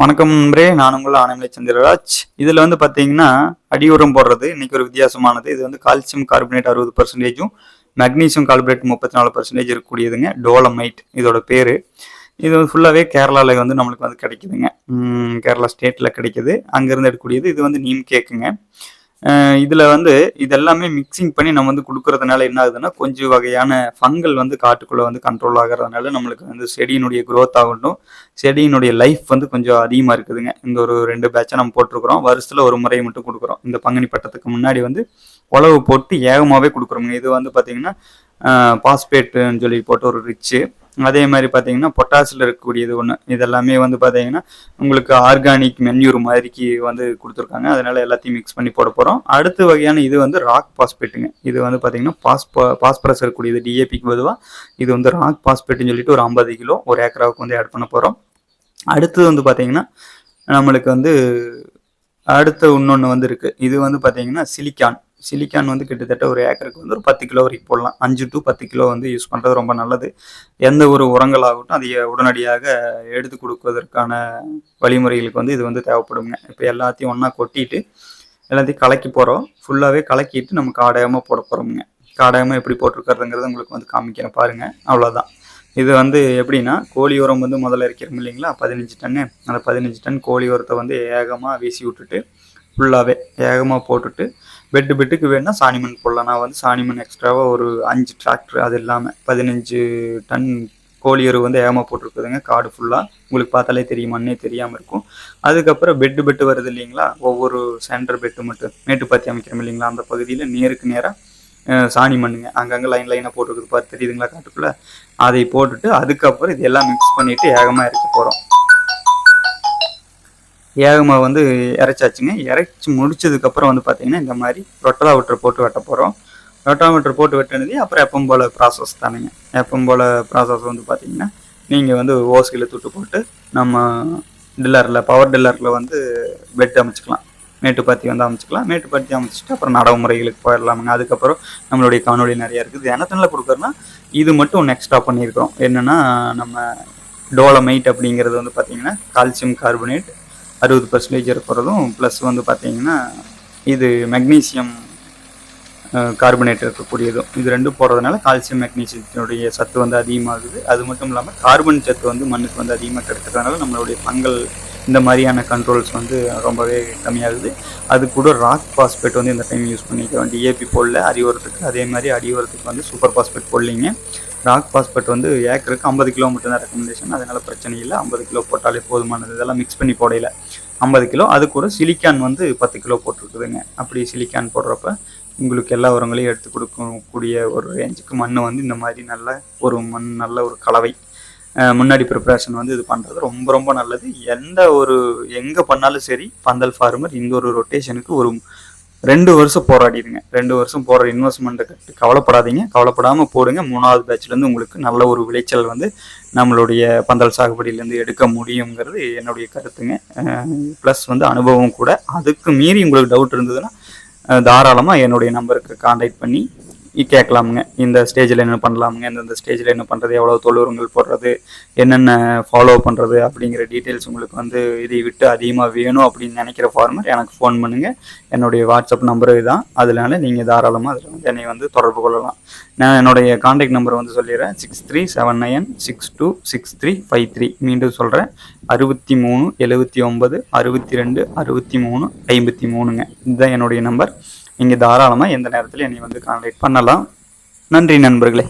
வணக்கம் நண்பரே நான் உங்கள் ஆனமலை சந்திரராஜ். இதில் வந்து பார்த்தீங்கன்னா அடி உரம் போடுறது இன்னைக்கு ஒரு வித்தியாசமானது. இது வந்து கால்சியம் கார்பனேட் அறுபது பர்சன்டேஜும் மெக்னீசியம் கார்பனேட் முப்பத்தி நாலு பர்சன்டேஜ் இருக்கக்கூடியதுங்க டோலமைட் இதோட பேர். இது வந்து ஃபுல்லாகவே கேரளாவில் வந்து நம்மளுக்கு வந்து கிடைக்குதுங்க. கேரளா ஸ்டேட்டில் கிடைக்குது. அங்கேருந்து எடுக்கக்கூடியது. இது வந்து நீம் கேக்குங்க. இதில் வந்து இதெல்லாமே மிக்சிங் பண்ணி நம்ம வந்து கொடுக்கறதுனால என்ன ஆகுதுன்னா கொஞ்சம் வகையான ஃபங்கல் வந்து காட்டுக்குள்ளே வந்து கண்ட்ரோல் ஆகிறதுனால நம்மளுக்கு வந்து செடியினுடைய க்ரோத் ஆகட்டும் செடியினுடைய லைஃப் வந்து கொஞ்சம் அதிகமாக இருக்குதுங்க. இந்த ஒரு ரெண்டு பேட்சை நம்ம போட்டிருக்கிறோம். வருஷத்தில் ஒரு முறை மட்டும் கொடுக்குறோம். இந்த பங்குனி பட்டத்துக்கு முன்னாடி வந்து உழவு போட்டு ஏகமாகவே கொடுக்குறோங்க இது வந்து பார்த்திங்கன்னா பாஸ்பேட்டுன்னு சொல்லி போட்டு ஒரு ரிச்சு அதே மாதிரி பார்த்தீங்கன்னா பொட்டாசில் இருக்கக்கூடியது ஒன்று இதெல்லாமே வந்து பார்த்தீங்கன்னா உங்களுக்கு ஆர்கானிக் மென்யூர் மாதிரிக்கு வந்து கொடுத்துருக்காங்க. அதனால் எல்லாத்தையும் மிக்ஸ் பண்ணி போட போகிறோம் அடுத்த வகையான இது வந்து ராக் பாஸ்பேட்டுங்க இது வந்து பார்த்தீங்கன்னா பாஸ்பா பாஸ்பரஸ் இருக்கக்கூடியது டிஏபிக்கு பொதுவாக இது வந்து ராக் பாஸ்பேட்டுன்னு சொல்லிட்டு ஒரு ஐம்பது கிலோ ஒரு ஏக்கராவுக்கு வந்து ஆட் பண்ண போகிறோம் அடுத்தது வந்து பார்த்தீங்கன்னா நம்மளுக்கு வந்து அடுத்த இன்னொன்று வந்து இருக்குது இது வந்து பார்த்தீங்கன்னா சிலிக்கான் சிலிக்கான் வந்து கிட்டத்தட்ட ஒரு ஏக்கருக்கு வந்து ஒரு பத்து கிலோ வரைக்கும் போடலாம். அஞ்சு டு பத்து கிலோ வந்து யூஸ் பண்ணுறது ரொம்ப நல்லது. எந்த ஒரு உரங்களாகட்டும் அதை உடனடியாக எடுத்து கொடுப்பதற்கான வழிமுறைகளுக்கு வந்து இது வந்து தேவைப்படுங்க. இப்போ எல்லாத்தையும் ஒன்றா கொட்டிட்டு எல்லாத்தையும் கலக்கி போகிறோம் ஃபுல்லாகவே கலக்கிட்டு நம்ம காடாயமாக போட போகிறோமுங்க காடாயமாக எப்படி போட்டிருக்கிறதுங்கிறது உங்களுக்கு வந்து காமிக்கிறேன் பாருங்கள் அவ்வளோதான் இது வந்து எப்படின்னா கோழி உரம் வந்து முதல்ல இருக்கிறோம் இல்லைங்களா? பதினஞ்சு டன்னு அந்த பதினஞ்சு டன் கோழி உரத்தை வந்து ஏகமாக வீசி விட்டுட்டு ஃபுல்லாகவே ஏகமாக போட்டுட்டு பெட்டு பெட்டுக்கு வேணால் சாணிமண் போடலாம். நான் வந்து சாணிமண் எக்ஸ்ட்ராவாக ஒரு அஞ்சு டிராக்டர் அது இல்லாமல் பதினஞ்சு டன் கோழி வந்து ஏகமாக போட்டிருக்குதுங்க. காடு ஃபுல்லாக உங்களுக்கு பார்த்தாலே தெரியும் மண்ணே தெரியாமல் இருக்கும். அதுக்கப்புறம் பெட்டு பெட்டு வருது இல்லைங்களா? ஒவ்வொரு சென்டர் பெட்டு மட்டும். மேட்டுப்பாத்தி அமைக்கிறோம் இல்லைங்களா? அந்த பகுதியில் நேருக்கு நேராக சாணி மண்ணுங்க அங்கங்கே லைன் லைனாக போட்டுருக்குது. பார்த்து தெரியுதுங்களா காட்டுக்குள்ளே? அதை போட்டுட்டு அதுக்கப்புறம் இதெல்லாம் மிக்ஸ் பண்ணிவிட்டு ஏகமாக இறக்க போகிறோம் ஏகமாக வந்து இறைச்சாச்சுங்க. இறைச்சி முடிச்சதுக்கப்புறம் வந்து பார்த்தீங்கன்னா இந்த மாதிரி ரொட்டலாவட்டர் போட்டு வெட்ட போகிறோம் ரொட்டாமீட்டர் போட்டு வெட்டினது அப்புறம் எப்பவும் போல் ப்ராசஸ் தானுங்க. எப்பவும் போல் ப்ராசஸ் வந்து பார்த்தீங்கன்னா நீங்கள் வந்து ஓஸ்கில் துட்டு போட்டு நம்ம டில்லரில் பவர் டில்லரில் வந்து பெட் அமைச்சிக்கலாம். மேட்டுப்பாத்தி வந்து அமைச்சிக்கலாம். மேட்டுப்பாத்தி அமைச்சிட்டு அப்புறம் நடவு முறைகளுக்கு போயிடலாமுங்க. அதுக்கப்புறம் நம்மளுடைய காணொளி நிறையா இருக்குது. எனத்தனில் கொடுக்குறோன்னா இது மட்டும் ஒன்று எக்ஸ்ட்ரா பண்ணியிருக்கிறோம். என்னென்னா நம்ம டோலமைட் அப்படிங்கிறது வந்து பார்த்தீங்கன்னா கால்சியம் கார்பனேட் அறுபது பர்சன்டேஜ் இருக்கிறதும் ப்ளஸ் வந்து பார்த்தீங்கன்னா இது மெக்னீசியம் கார்பனேட் இருக்கக்கூடியதும். இது ரெண்டும் போடுறதுனால கால்சியம் மெக்னீசியத்தினுடைய சத்து வந்து அதிகமாகுது. அது மட்டும் இல்லாமல் கார்பன் சத்து வந்து மண்ணுக்கு வந்து அதிகமாக கிடைக்கிறதுனால நம்மளுடைய ஃபங்கல் இந்த மாதிரியான கண்ட்ரோல்ஸ் வந்து ரொம்பவே கம்மியாகுது. அது கூட ராக் பாஸ்பேட் வந்து இந்த டைம் யூஸ் பண்ணிக்கிறோம் டிஏபி போடல அடிவரத்துக்கு அதே மாதிரி அடிவரத்துக்கு வந்து சூப்பர் பாஸ்பேட் போடலிங்க. ராக் பாஸ்பேட் வந்து ஏக்கருக்கு ஐம்பது கிலோ மட்டும் தான் ரெக்கமெண்டேஷன் அதனால் பிரச்சனை இல்லை. ஐம்பது கிலோ போட்டாலே போதுமானது. இதெல்லாம் மிக்ஸ் பண்ணி போடையில ஐம்பது கிலோ. அது கூட சிலிக்கான் வந்து பத்து கிலோ போட்டிருக்குதுங்க. அப்படி சிலிக்கான் போடுறப்ப உங்களுக்கு எல்லா உரங்களையும் எடுத்து கொடுக்கக்கூடிய ஒரு ரேஞ்சுக்கு மண் வந்து இந்த மாதிரி நல்ல ஒரு மண் நல்ல ஒரு கலவை. முன்னாடி ப்ரிப்பரேஷன் வந்து இது பண்ணுறது ரொம்ப ரொம்ப நல்லது. எந்த ஒரு எங்கே பண்ணாலும் சரி பந்தல் ஃபார்மர் இந்த ஒரு ரொட்டேஷனுக்கு ஒரு ரெண்டு வருஷம் போராடிடுங்க. ரெண்டு வருஷம் போடுற இன்வெஸ்ட்மெண்ட்டை கட்டு கவலைப்படாதீங்க. கவலைப்படாமல் போடுங்க. மூணாவது பேட்ச்லேருந்து உங்களுக்கு நல்ல ஒரு விளைச்சல் வந்து நம்மளுடைய பந்தல் சாகுபடியிலேருந்து எடுக்க முடியுங்கிறது என்னுடைய கருத்துங்க. ப்ளஸ் வந்து அனுபவம் கூட. அதுக்கு மீறி உங்களுக்கு டவுட் இருந்ததுன்னா தாராளமாக என்னுடைய நம்பருக்கு கான்டாக்ட் பண்ணி கேட்கலாமுங்க. இந்த ஸ்டேஜில் என்ன பண்ணலாமுங்க? இந்தந்த ஸ்டேஜில் என்ன பண்ணுறது எவ்வளோ தொழுவங்கள் போடுறது? என்னென்ன ஃபாலோ பண்ணுறது அப்படிங்கிற டீட்டெயில்ஸ் உங்களுக்கு வந்து இதை விட்டு அதிகமாக வேணும் அப்படின்னு நினைக்கிற ஃபார்மர் எனக்கு ஃபோன் பண்ணுங்கள் என்னுடைய வாட்ஸ்அப் நம்பரு இதுதான் அதனால நீங்கள் தாராளமாக அதில் வந்து என்னை வந்து தொடர்பு கொள்ளலாம். நான் என்னுடைய காண்டாக்ட் நம்பர் வந்து சொல்லிடுறேன். Six three seven nine six two six three five three மீண்டும் சொல்கிறேன் அறுபத்தி மூணு எழுபத்தி ஒம்பது அறுபத்தி ரெண்டு அறுபத்தி மூணு ஐம்பத்தி மூணுங்க. இதுதான் என்னுடைய நம்பர் நீங்கள் தாராளமாக எந்த நேரத்தில் என்னை வந்து கான்டாக்ட் பண்ணலாம். நன்றி நண்பர்களே.